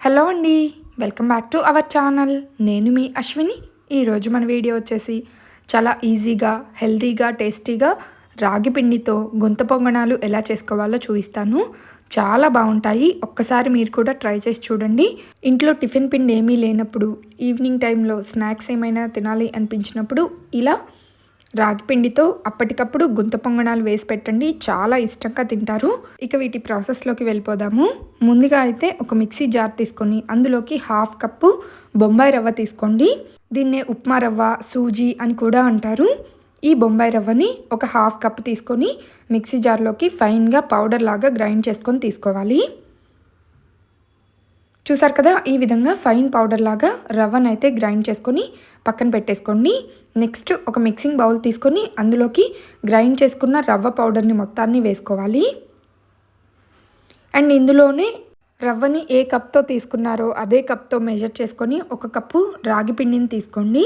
Hello అండి welcome back to our channel. నేను మీ అశ్విని. ఈరోజు మన వీడియో వచ్చేసి చాలా ఈజీగా హెల్తీగా టేస్టీగా రాగి పిండితో గుంత పొంగణాలు ఎలా చేసుకోవాలో చూపిస్తాను. చాలా బాగుంటాయి. ఒక్కసారి మీరు కూడా ట్రై చేసి చూడండి. ఇంట్లో టిఫిన్ పిండి ఏమీ లేనప్పుడు ఈవినింగ్ టైంలో స్నాక్స్ ఏమైనా తినాలి అనిపించినప్పుడు ఇలా రాగి పిండితో అప్పటికప్పుడు గుంత పొంగణాలు వేసి పెట్టండి. చాలా ఇష్టంగా తింటారు. ఇక వీటి ప్రాసెస్లోకి వెళ్ళిపోదాము. ముందుగా అయితే ఒక మిక్సీ జార్ తీసుకొని అందులోకి హాఫ్ కప్పు బొంబాయి రవ్వ తీసుకోండి. దీన్నే ఉప్మా రవ్వ సూజీ అని కూడా అంటారు. ఈ బొంబాయి రవ్వని ఒక హాఫ్ కప్ తీసుకొని మిక్సీ జార్లోకి ఫైన్గా పౌడర్ లాగా గ్రైండ్ చేసుకొని తీసుకోవాలి. చూసారు కదా ఈ విధంగా ఫైన్ పౌడర్ లాగా రవ్వను అయితే గ్రైండ్ చేసుకొని పక్కన పెట్టేసుకోండి. నెక్స్ట్ ఒక మిక్సింగ్ బౌల్ తీసుకొని అందులోకి గ్రైండ్ చేసుకున్న రవ్వ పౌడర్ని మొత్తాన్ని వేసుకోవాలి. అండ్ ఇందులోనే రవ్వని ఏ కప్తో తీసుకున్నారో అదే కప్తో మెజర్ చేసుకొని ఒక కప్పు రాగి పిండిని తీసుకోండి.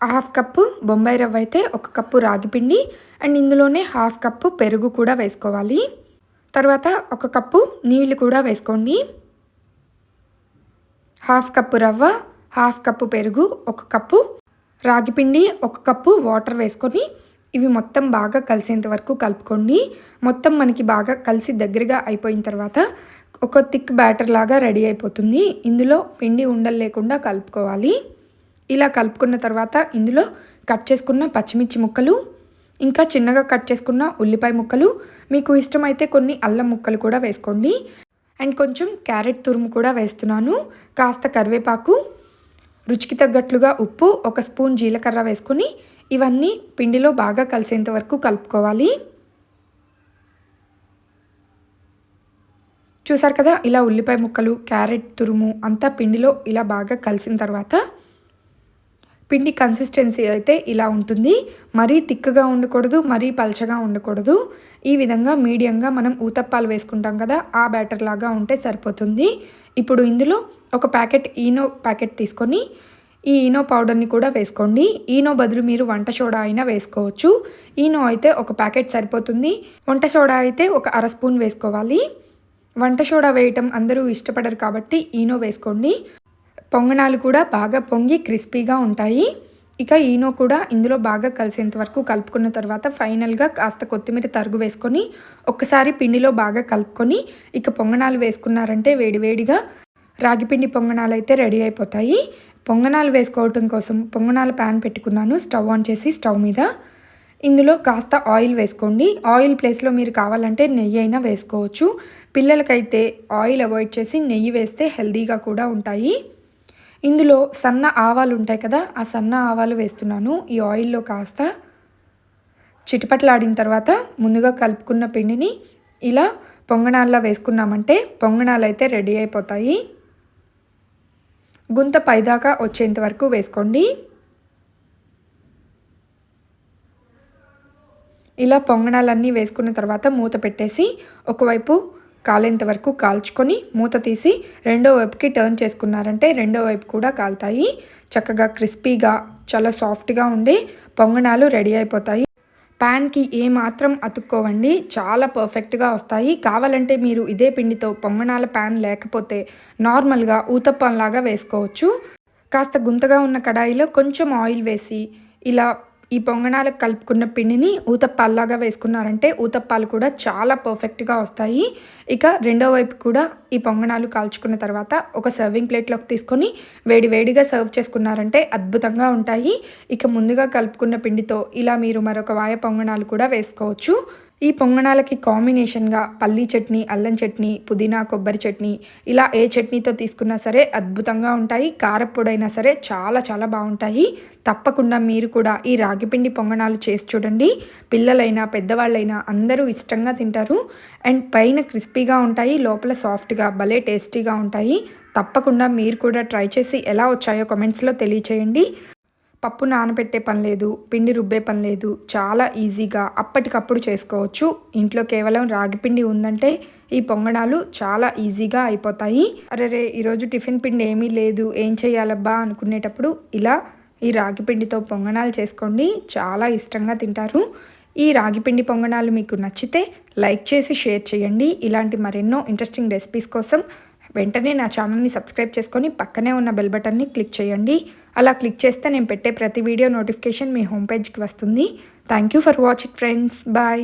హాఫ్ కప్పు బొంబాయి రవ్వ అయితే ఒక కప్పు రాగి పిండి అండ్ ఇందులోనే హాఫ్ కప్పు పెరుగు కూడా వేసుకోవాలి. తర్వాత ఒక కప్పు నీళ్ళు కూడా వేసుకోండి. హాఫ్ కప్పు రవ్వ హాఫ్ కప్పు పెరుగు ఒక కప్పు రాగి పిండి ఒక కప్పు వాటర్ వేసుకొని ఇవి మొత్తం బాగా కలిసేంత వరకు కలుపుకోండి మొత్తం మనకి బాగా కలిసి దగ్గరగా అయిపోయిన తర్వాత ఒక థిక్ బ్యాటర్ లాగా రెడీ అయిపోతుంది. ఇందులో పిండి ఉండలు లేకుండా కలుపుకోవాలి. ఇలా కలుపుకున్న తర్వాత ఇందులో కట్ చేసుకున్న పచ్చిమిర్చి ముక్కలు ఇంకా చిన్నగా కట్ చేసుకున్న ఉల్లిపాయ ముక్కలు మీకు ఇష్టమైతే కొన్ని అల్లం ముక్కలు కూడా వేసుకోండి. అండ్ కొంచెం క్యారెట్ తురుము కూడా వేస్తున్నాను. కాస్త కరివేపాకు రుచికి తగ్గట్లుగా ఉప్పు ఒక స్పూన్ జీలకర్ర వేసుకుని ఇవన్నీ పిండిలో బాగా కలిసేంత వరకు కలుపుకోవాలి. చూసారు కదా ఇలా ఉల్లిపాయ ముక్కలు క్యారెట్ తురుము అంతా పిండిలో ఇలా బాగా కలిసిన తర్వాత పిండి కన్సిస్టెన్సీ అయితే ఇలా ఉంటుంది. మరీ తిక్కగా ఉండకూడదు మరీ పల్చగా ఉండకూడదు. ఈ విధంగా మీడియంగా మనం ఊతప్పాలు వేసుకుంటాం కదా ఆ బ్యాటర్ లాగా ఉంటే సరిపోతుంది. ఇప్పుడు ఇందులో ఒక ప్యాకెట్ ఈనో ప్యాకెట్ తీసుకొని ఈ ఈనో పౌడర్ని కూడా వేసుకోండి. ఈనో బదులు మీరు వంట సోడా అయినా వేసుకోవచ్చు. ఈనో అయితే ఒక ప్యాకెట్ సరిపోతుంది. వంట సోడా అయితే ఒక అర స్పూన్ వేసుకోవాలి. వంట సోడా వేయటం అందరూ ఇష్టపడరు కాబట్టి ఈనో వేసుకోండి. పొంగనాలు కూడా బాగా పొంగి క్రిస్పీగా ఉంటాయి. ఇక ఈనో కూడా ఇందులో బాగా కలిసేంత వరకు కలుపుకున్న తర్వాత ఫైనల్గా కాస్త కొత్తిమీర తరుగు వేసుకొని ఒక్కసారి పిండిలో బాగా కలుపుకొని ఇక పొంగనాలు వేసుకున్నారంటే వేడివేడిగా రాగిపిండి పొంగనాలు అయితే రెడీ అయిపోతాయి. పొంగనాలు వేసుకోవటం కోసం పొంగనాల ప్యాన్ పెట్టుకున్నాను స్టవ్ ఆన్ చేసి స్టవ్ మీద. ఇందులో కాస్త ఆయిల్ వేసుకోండి. ఆయిల్ ప్లేస్లో మీరు కావాలంటే నెయ్యి అయినా వేసుకోవచ్చు. పిల్లలకైతే ఆయిల్ అవాయిడ్ చేసి నెయ్యి వేస్తే హెల్దీగా కూడా ఉంటాయి. ఇందులో సన్న ఆవాలు ఉంటాయి కదా ఆ సన్న ఆవాలు వేస్తున్నాను. ఈ ఆయిల్లో కాస్త చిటిపట్లాడిన తర్వాత ముందుగా కలుపుకున్న పిండిని ఇలా పొంగణాల్లో వేసుకున్నామంటే పొంగణాలు అయితే రెడీ అయిపోతాయి. గుంత పైదాకా వచ్చేంత వరకు వేసుకోండి. ఇలా పొంగణాలన్నీ వేసుకున్న తర్వాత మూత పెట్టేసి ఒకవైపు కాలేంత వరకు కాల్చుకొని మూత తీసి రెండో వైపుకి టర్న్ చేసుకున్నారంటే రెండో వైపు కూడా కాలుతాయి. చక్కగా క్రిస్పీగా చాలా సాఫ్ట్గా ఉండే పొంగనాలు రెడీ అయిపోతాయి. ప్యాన్కి ఏమాత్రం అతుక్కోవండి. చాలా పర్ఫెక్ట్గా వస్తాయి. కావాలంటే మీరు ఇదే పిండితో పొంగనాల ప్యాన్ లేకపోతే నార్మల్గా ఊతప్పంలాగా వేసుకోవచ్చు. కాస్త గుంతగా ఉన్న కడాయిలో కొంచెం ఆయిల్ వేసి ఇలా ఈ పొంగనాలకు కలుపుకున్న పిండిని ఊతప్పాల్లాగా వేసుకున్నారంటే ఊతప్పాలు కూడా చాలా పర్ఫెక్ట్గా వస్తాయి. ఇక రెండో వైపు కూడా ఈ పొంగనాలు కాల్చుకున్న తర్వాత ఒక సర్వింగ్ ప్లేట్లోకి తీసుకొని వేడి వేడిగా సర్వ్ చేసుకున్నారంటే అద్భుతంగా ఉంటాయి. ఇక ముందుగా కలుపుకున్న పిండితో ఇలా మీరు మరొక వాయ పొంగనాలు కూడా వేసుకోవచ్చు. ఈ పొంగణాలకి కాంబినేషన్గా పల్లీ చట్నీ అల్లం చట్నీ పుదీనా కొబ్బరి చట్నీ ఇలా ఏ చట్నీతో తీసుకున్నా సరే అద్భుతంగా ఉంటాయి. కారప్పొడైనా సరే చాలా చాలా బాగుంటాయి. తప్పకుండా మీరు కూడా ఈ రాగిపిండి పొంగణాలు చేసి చూడండి. పిల్లలైనా పెద్దవాళ్ళైనా అందరూ ఇష్టంగా తింటారు. అండ్ పైన క్రిస్పీగా ఉంటాయి లోపల సాఫ్ట్గా భలే టేస్టీగా ఉంటాయి. తప్పకుండా మీరు కూడా ట్రై చేసి ఎలా వచ్చాయో కమెంట్స్లో తెలియచేయండి. పప్పు నానబెట్టే పని లేదు పిండి రుబ్బే పని లేదు చాలా ఈజీగా అప్పటికప్పుడు చేసుకోవచ్చు. ఇంట్లో కేవలం రాగి పిండి ఉందంటే ఈ పొంగడాలు చాలా ఈజీగా అయిపోతాయి. అరే ఈరోజు టిఫిన్ పిండి ఏమీ లేదు ఏం చేయాలబ్బా అనుకునేటప్పుడు ఇలా ఈ రాగి పిండితో పొంగనాలు చేసుకోండి. చాలా ఇష్టంగా తింటారు. ఈ రాగిపిండి పొంగనాలు మీకు నచ్చితే లైక్ చేసి షేర్ చేయండి. ఇలాంటి మరెన్నో ఇంట్రెస్టింగ్ రెసిపీస్ కోసం వెంటనే నా ఛానల్ని సబ్స్క్రైబ్ చేసుకొని పక్కనే ఉన్న బెల్ బటన్ని క్లిక్ చేయండి. అలా క్లిక్ చేస్తే నేను పెట్టే ప్రతి వీడియో నోటిఫికేషన్ మీ హోమ్ పేజ్కి వస్తుంది. Thank you for watching friends bye